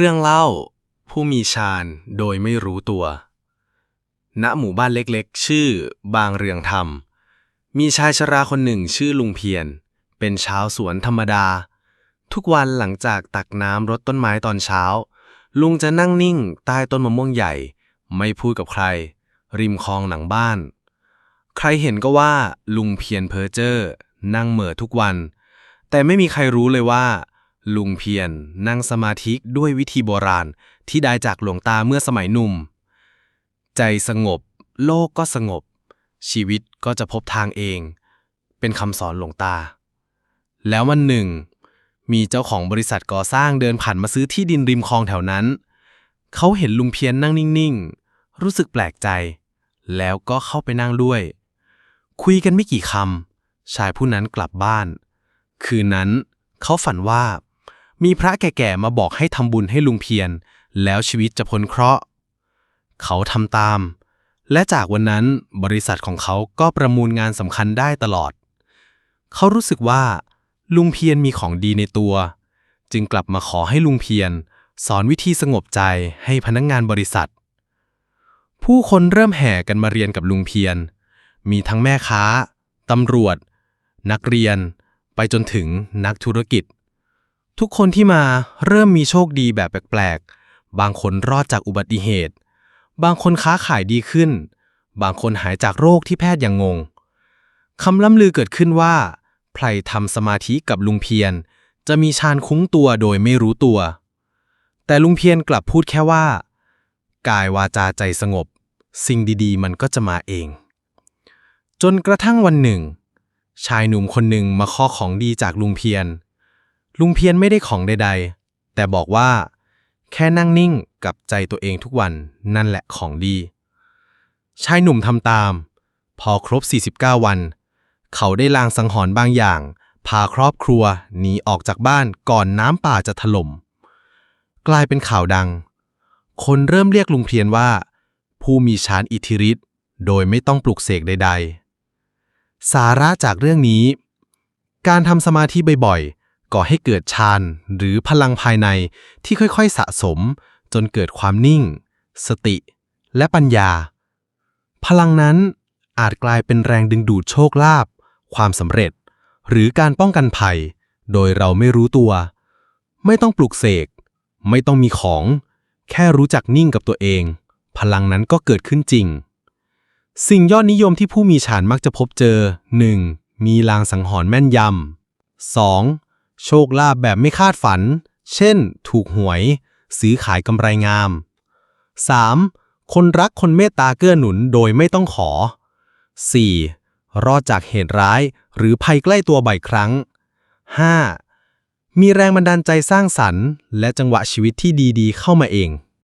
เรื่องเล่า ผู้มีฌานโดยไม่รู้ตัว ณ หมู่บ้านเล็กๆ ชื่อบางเรืองธรรม มีชายชราคนหนึ่งชื่อลุงเพียร เป็นชาวสวนธรรมดา ทุกวันหลังจากตักน้ำรดต้นไม้ตอนเช้า ลุงจะนั่งนิ่งใต้ต้นมะม่วงใหญ่ ไม่พูดกับใคร ริมคลองหลังบ้าน ใครเห็นก็ว่าลุงเพียรเพอเจ้อนั่งเหม่อทุกวัน แต่ไม่มีใครรู้เลยว่า ลุงเพียรนั่งสมาธิด้วยวิธีโบราณที่ได้จากหลวงตาเมื่อสมัยหนุ่ม ใจสงบ โลกก็สงบ ชีวิตก็จะพบทางเอง เป็นคำสอนหลวงตา แล้ววันหนึ่ง มีเจ้าของบริษัทก่อสร้างเดินผ่านมาซื้อที่ดินริมคลองแถวนั้น เขาเห็นลุงเพียรนั่งนิ่งๆ รู้สึกแปลกใจ แล้วก็เข้าไปนั่งด้วย คุยกันไม่กี่คำชายผู้นั้นกลับบ้าน คืนนั้นเขาฝันว่า มีพระแก่ๆมาบอกให้ทำบุญให้ลุงเพียร แล้วชีวิตจะพ้นเคราะห์ เขาทำตาม และจากวันนั้นบริษัทของเขาก็ประมูลงานสำคัญได้ตลอด เขารู้สึกว่า ลุงเพียรมีของดีในตัว จึงกลับมาขอให้ลุงเพียร สอนวิธีสงบใจให้พนักงงานบริษัท ผู้คนเริ่มแห่กันมาเรียนกับลุงเพียร มีทั้งแม่ค้าตำรวจ นักเรียน ไปจนถึงนักธุรกิจ ทุกคนที่มาเริ่มมีโชคดีแบบแปลกๆ บางคนรอดจากอุบัติเหตุ บางคนค้าขายดีขึ้น บางคนหายจากโรคที่แพทย์ยังงง คำล่ำลือเกิดขึ้นว่าใครทำสมาธิกับลุงเพียรจะมีฌานคุ้งตัวโดยไม่รู้ตัว แต่ลุงเพียรกลับพูดแค่ว่า กายวาจาใจสงบ สิ่งดีๆ มันก็จะมาเอง จนกระทั่งวันหนึ่ง ชายหนุ่มคนหนึ่งมาขอของดีจากลุงเพียร ลุงเพียรไม่ได้ของใด ๆ แต่บอกว่า แค่นั่งนิ่งกับใจตัวเองทุกวันนั่นแหละของดี ชายหนุ่มทำตาม พอครบ 49 วัน เขาได้ลางสังหรณ์บางอย่าง พาครอบครัวหนีออกจากบ้านก่อนน้ำป่าจะถล่มกลายเป็นข่าวดัง คนเริ่มเรียกลุงเพียรว่า ผู้มีฌานอิทธิฤทธิ์โดยไม่ต้องปลุกเสกใด ๆ สาระจากเรื่องนี้ การทำสมาธิบ่อยๆ ก่อให้เกิดฌานหรือพลังภายในที่ค่อยๆสะสม จนเกิดความนิ่ง สติ และปัญญา พลังนั้นอาจกลายเป็นแรงดึงดูดโชคลาภความสำเร็จ หรือการป้องกันภัย โดยเราไม่รู้ตัว ไม่ต้องปลุกเสก ไม่ต้องมีของ แค่รู้จักนิ่งกับตัวเอง พลังนั้นก็เกิดขึ้นจริง สิ่งยอดนิยมที่ผู้มีฌานมักจะพบเจอ 1. มีลางสังหรณ์แม่นยำ 2. โชคลาภแบบไม่คาดฝัน เช่น ถูกหวย ซื้อขายกำไรงาม 3. คนรักคนเมตตาเกื้อหนุนโดยไม่ต้องขอ 4. รอดจากเหตุร้ายหรือภัยใกล้ตัวบ่อยครั้ง 5. มีแรงบันดาลใจสร้างสรรค์ และจังหวะชีวิตที่ดีๆ เข้ามาเอง